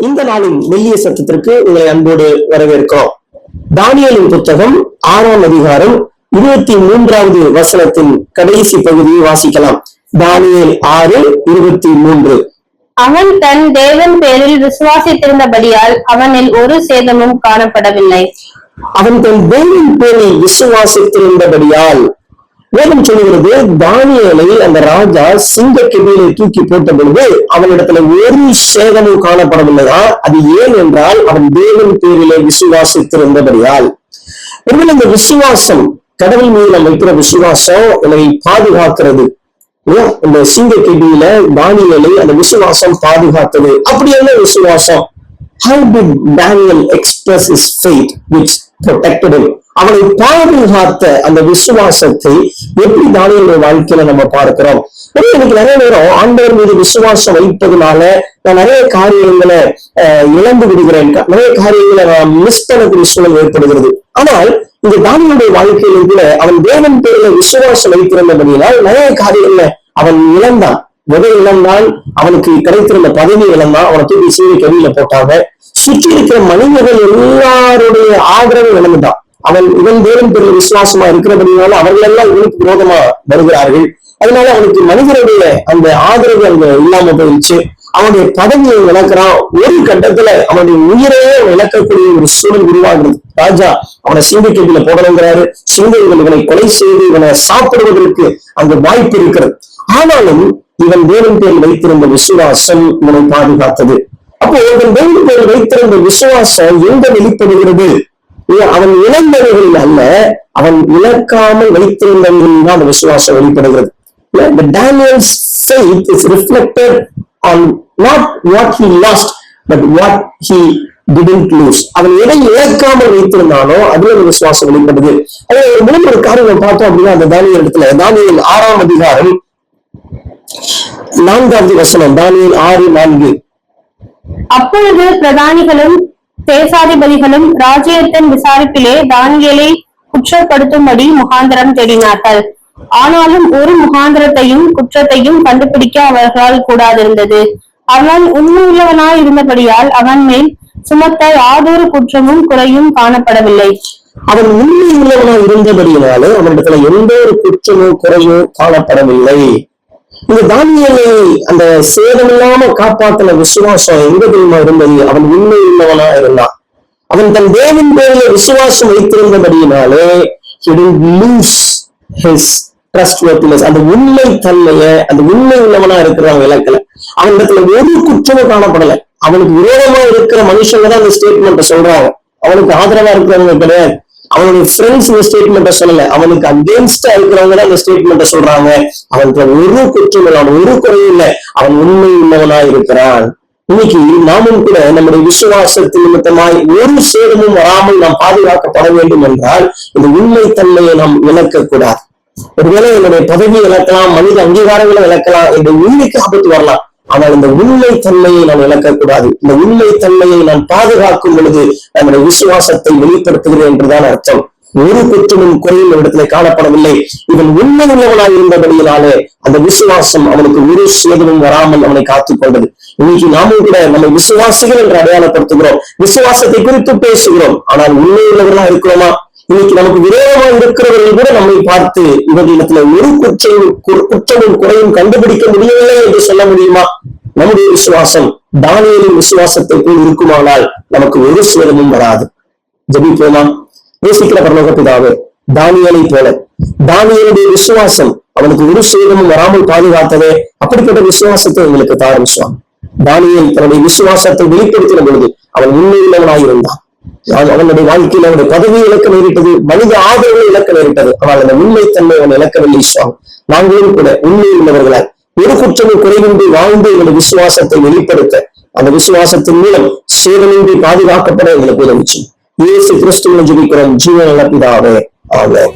இந்த நாளின் மெல்லிய சத்தத்திற்கு உங்களை அன்போடு வரவேற்கிறோம். தானியலின் புத்தகம் ஆறாம் அதிகாரம் இருபத்தி மூன்றாவது வசனத்தின் கடைசி பகுதியை வாசிக்கலாம். தானியல் ஆறு இருபத்தி மூன்று. அவன் தன் தேவன் பேரில் விசுவாசித்திருந்தபடியால் அவனில் ஒரு சேதமும் காணப்படவில்லை. அவன் தன் தேவன் பேரில் விசுவாசித்திருந்தபடியால் வேதம் சொல்லுகிறது தானியலை அந்த ராஜா சிங்க கெபியிலே தூக்கி போட்ட பொழுது அவனிடத்துல ஒரு சேதமும் காணப்படவில்லையா? அது ஏன் என்றால் அவன் தேவன் பேரிலே விசுவாசித்திருந்தபடியால். ஒருவேளை இந்த விசுவாசம் கடவுள் மீது நம்ம வைக்கிற விசுவாசம் என்னை பாதுகாக்கிறது. இந்த சிங்க கெபியில தானியலை அந்த விசுவாசம் பாதுகாத்தது. அப்படி என்ன விசுவாசம்? How did Daniel express his faith which protected him? அவனை பாதுகாத்த அந்த விசுவாசத்தை எப்படி தானியலுடைய வாழ்க்கையில நம்ம பார்க்கிறோம்? எனக்கு நிறைய நேரம் ஆண்டவர் மீது விசுவாசம் வைப்பதுனால நான் நிறைய காரியங்களை அஹ், இழந்து விடுகிறேன். நிறைய காரியங்களை நான் மிஸ் பண்ணக்கூடிய சூழல் ஏற்படுகிறது. ஆனால் இந்த தானியனுடைய வாழ்க்கையில கூட அவன் தேவன் பேரில விசுவாசம் வைத்திருந்தபடியினால் நிறைய காரியங்களை அவன் இழந்தான். முதல் இழந்தான்? அவனுக்கு கிடைத்திருந்த பதவி இழந்தான். அவனை தூக்கி சீரி கவியில போட்டாங்க. சுற்றி இருக்கிற மனிதர்கள் எல்லாருடைய ஆதரவு இழந்துட்டான் அவன் இவன் தேவன் பெரிய விசுவாசமா இருக்கிறபடினால அவர்கள் எல்லாம் இவனுக்கு விரோதமா வருகிறார்கள். அதனால அவனுக்கு மனிதருடைய அந்த ஆதரவு அங்க இல்லாம போயிடுச்சு. அவனுடைய பதவியை இழக்கிறான். ஒரு கட்டத்துல அவனுடைய உயிரையே விளக்கக்கூடிய இழக்கக்கூடிய ஒரு சூழல் உருவாகிறது ராஜா அவனை சிங்கக்கேட்டில போடணுங்கிறாரு. சிங்கங்கள் இவனை கொலை செய்து இவனை சாப்பிடுவதற்கு அங்கு வாய்ப்பு இருக்கிறது. ஆனாலும் இவன் தேவன் பேரில் வைத்திருந்த விசுவாசம் இவனை பாதுகாத்தது. அப்போ இவன் தேவன் பேரில் வைத்திருந்த விசுவாசம் எங்க வெளிப்படுகிறது? அவன் இழந்தவர்கள் அல்ல அவன் இழக்காமல் வைத்திருந்தவர்கள் தான் அந்த விசுவாசம் வெளிப்படுகிறது. The Daniel's faith is reflected on not what he lost but what he didn't lose. அவன் எதை இழக்காமல் வைத்திருந்தானோ அதுல அந்த விசுவாசம் வெளிப்படுது. அது ஒரு மூணு ஒரு காரியம் பார்த்தோம் அப்படின்னா அந்த தானியல் இடத்துல தானியல் ஆறாம் அதிகாரம் நான்காவது வசனம் தானியல் ஆறு நான்கு. அப்பொழுது பிரதானிகளும் தேசாதிபதிகளும் ராஜ்யத்தின் விசாரிப்பிலே தானியலை குற்றப்படுத்தும்படி முகாந்திரம் தேடினார்கள். ஆனாலும் ஒரு முகாந்திரத்தையும் குற்றத்தையும் கண்டுபிடிக்க அவர்களால் கூடாதிருந்தது. அவன் உண்மையுள்ளவனாய் இருந்தபடியால் அவன் மேல் சுமத்த யாதொரு குற்றமும் குறையும் காணப்படவில்லை. அவன் உண்மை உள்ளவனா இருந்தபடியினாலே அவனிடத்துல எந்த ஒரு குற்றமும் குறையும் காணப்படவில்லை. இந்த தானியலை அந்த சேதம் இல்லாம காப்பாத்தின விசுவாசம் எங்க தெரியுமா இருந்தது? அவன் உண்மை உள்ளவனா இருந்தான். அவன் தன் தேவன் பேரில விசுவாசம் வைத்திருந்தபடியினாலே லூஸ் ஹிஸ் ட்ரஸ்ட் ஒர்த்தினஸ் அந்த உண்மை தன்மைய அந்த உண்மை உள்ளவனா இருக்கிறவங்க இலக்கல அவனிடத்துல ஒரு குற்றமும் காணப்படல. அவனுக்கு விரோதமா இருக்கிற மனுஷங்க தான் அந்த ஸ்டேட்மெண்ட் சொல்றாங்க. அவனுக்கு ஆதரவா இருக்கிறவங்க கிடையாது. அவனுடைய ஃப்ரெண்ட்ஸ் இந்த ஸ்டேட்மெண்ட்டை சொல்லல. அவனுக்கு அகேன்ஸ்டா இருக்கிறவங்க தான் இந்த ஸ்டேட்மெண்ட்டை சொல்றாங்க. அவனுக்கு ஒரு குற்றம் இல்லை அவன் ஒரு குறையும் இல்லை. அவன் உண்மை உள்ளவனா இருக்கிறான். இன்னைக்கு நாமும் கூட நம்முடைய விசுவாசத்தின் நிமித்தமாய் ஒரு சேதமும் வராமல் நாம் பாதுகாக்கப்பட வேண்டும் என்றால் இந்த உண்மை தன்மையை நாம் இழக்க கூடாது ஒருவேளை என்னுடைய பதவி இழக்கலாம் மனித அங்கீகாரங்களை இழக்கலாம் என்ற உண்மைக்கு ஆபத்து வரலாம். ஆனால் இந்த உண்மை தன்மையை நான் இழக்கக்கூடாது. இந்த உண்மை தன்மையை நான் பாதுகாக்கும் பொழுது நம்முடைய விசுவாசத்தை வெளிப்படுத்துகிறேன் என்றுதான் அர்த்தம். ஒரு குற்றமும் குறையும் இடத்துல காணப்படவில்லை. இவன் உண்மை உள்ளவனாய் இருந்தபடியினாலே அந்த விசுவாசம் அவனுக்கு ஒரு சேதமும் வராமல் அவனை காத்துக் கொண்டது. இன்னைக்கு நாமும் கூட நம்மை விசுவாசிகள் என்று அடையாளப்படுத்துகிறோம். விசுவாசத்தை குறித்து பேசுகிறோம். ஆனால் உண்மை உள்ளவர்களா இருக்கிறோமா? இன்னைக்கு நமக்கு விரோதமா இருக்கிறவர்கள் கூட நம்மை பார்த்து இவர்களிடத்துல ஒரு குற்றம் குற்றமும் குறையும் கண்டுபிடிக்க முடியவில்லை என்று சொல்ல முடியுமா? நம்முடைய விசுவாசம் தானியலின் விசுவாசத்தை போல் இருக்குமானால் நமக்கு ஒரு சேதமும் வராது. ஜபிப்போமா? நேசிக்கிற பரலோக பிதாவே தானியலை போல. தானியலுடைய விசுவாசம் அவனுக்கு ஒரு சேதமும் வராமல் பாதுகாத்ததே அப்படிப்பட்ட விசுவாசத்தை எங்களுக்கு தாரும் சுவாமி. தானியல் தன்னுடைய விசுவாசத்தை வெளிப்படுத்தின பொழுது அவன் உண்மையுள்ளவனாயிருந்தான். அவன் அவனுடைய வாழ்க்கையில் அவனுடைய பதவி இழக்க நேரிட்டது மனித ஆதரவு இழக்க நேரிட்டது. ஆனால் அந்த உண்மைத்தன்மை அவன் இழக்கவில்லை சுவாமி. நாங்களும் கூட உண்மை உள்ளவர்களாய் ஒரு குற்றமும் குறைவின்றி வாழ்ந்து எங்களுடைய விசுவாசத்தை வெளிப்படுத்த அந்த விசுவாசத்தின் மூலம் சேதமின்றி பாதுகாக்கப்பட எங்களுக்கு உதவிச்சு இயேசு கிறிஸ்துவின் ஜெபிக்கிறோம். ஜீவன பிதாவே ஆமென்.